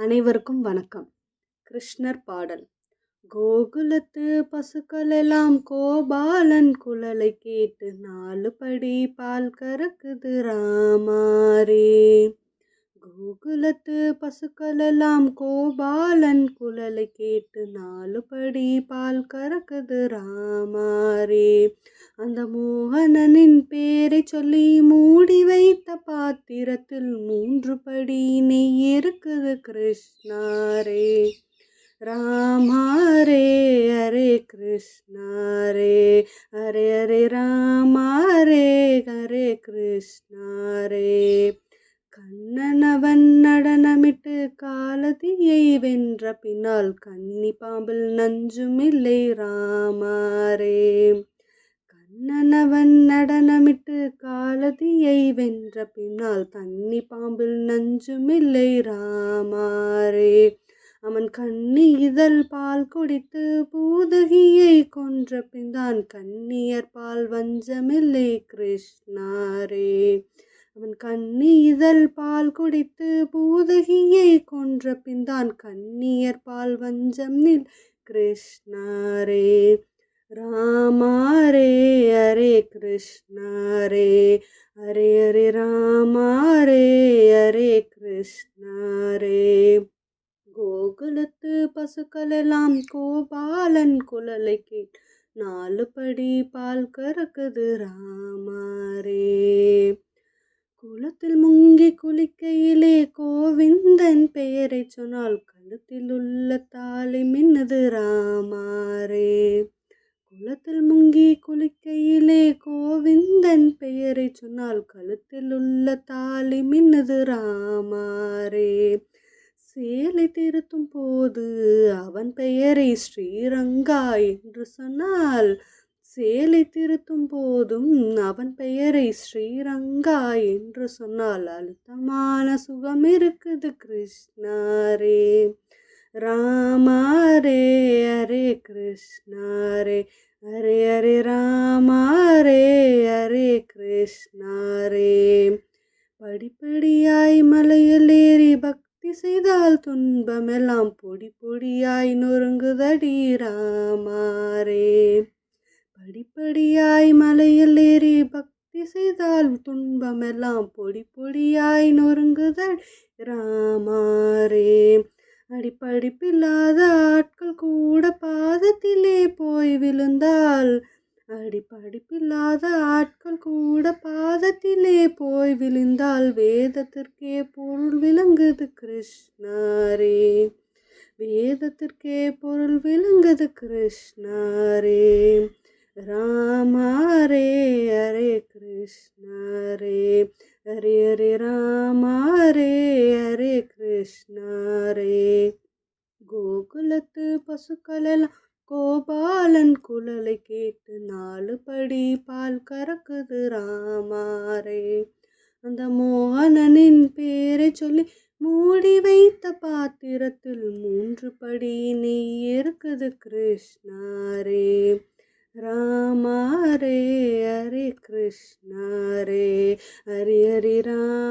அனைவருக்கும் வணக்கம். கிருஷ்ணர் பாடல். கோகுலத்து பசுக்கள் எல்லாம் கோபாலன் குழலை கேட்டு நாலு படி பால் கறக்குது ராமாரே. கோகுலத்து பசுக்கள் எல்லாம் கோபாலன் குழலை கேட்டு நாலு படி பால் கறக்குது ராமாரே. அந்த மோகனனின் பேரை சொல்லி மூடி வைத்த பாத்திரத்தில் மூன்று படி நெய் இருக்குது கிருஷ்ணாரே. ராமாரே ஹரே கிருஷ்ணாரே ஹரே ஹரே ராமாரே ஹரே கிருஷ்ணாரே. கண்ணனவன் நடனமிட்டு காலதியை வென்ற பின்னால் கன்னி பாம்பில் நஞ்சுமில்லை ராமாரே. கண்ணனவன் நடனமிட்டு காலதியை வென்ற பின்னால் கன்னி பாம்பில் நஞ்சுமில்லை ராமாரே. அவன் கண்ணி இதழ் பால் குடித்து பூதகியை கொன்ற பின்தான் கண்ணியர் பால் வஞ்சமில்லை கிருஷ்ணாரே. அவன் கண்ணி இதழ் பால் குடித்து பூதகியை கொன்ற பின்தான் கண்ணியர் பால் வஞ்சம் நில். கிருஷ்ணாரே ராமாரே அரே கிருஷ்ணாரே அரே அரே ராமாரே அரே கிருஷ்ணாரே. கோகுலத்து பசுக்கள் எல்லாம் கோபாலன் குழலைக்கு கேட் நாலு படி பால் கறக்குது ராமாரே குளத்தில் முங்கி குளிக்கையிலே கோவிந்தன் பெயரை சொன்னால் கழுத்தில் உள்ள தாலி மின்னது ராமாரே. குளத்தில் முங்கி குளிக்கையிலே கோவிந்தன் பெயரை சொன்னால் கழுத்தில் உள்ள தாலி மின்னது ராமாரே. சேலை திருத்தும் போது அவன் பெயரை ஸ்ரீரங்கா என்று சொன்னால் சேலை திருத்தும் போதும் அவன் பெயரை ஸ்ரீரங்கா என்று சொன்னால் அழுத்தமான சுகம் இருக்குது கிருஷ்ணாரே. ராமாரே அரே கிருஷ்ணாரே. ஹரே ஹரே ராமாரே ஹரே கிருஷ்ணாரே. படிப்படியாய் மலையில் ஏறி பக்தி செய்தால் துன்பமெல்லாம் பொடி பொடியாய் நொறுங்குதடி ராமாரே படிப்படியாய் மலையில் ஏறி பக்தி செய்தால் துன்பமெல்லாம் பொடி பொடியாய் நொறுங்குதல். ராமாரே அடிப்படிப்பில்லாத ஆட்கள் கூட பாதத்திலே போய் விழுந்தால். அடிப்படிப்பில்லாத ஆட்கள் கூட பாதத்திலே போய் விழுந்தால் வேதத்திற்கே பொருள் விளங்குது கிருஷ்ணாரே. வேதத்திற்கே பொருள் விளங்குது கிருஷ்ணாரே. கிருஷ்ணாரே. கோகுலத்து பசுக்களெல்லாம் கோபாலன் குழலை கேட்டு நாலு படி பால் கறக்குது ராமாரே. அந்த மோகனனின் பேரை சொல்லி மூடி வைத்த பாத்திரத்தில் மூன்று படி நெய் இருக்குது கிருஷ்ணாரே. ராமாரே ஹரே கிருஷ்ணாரே. ஹரி ஹரி ராம்.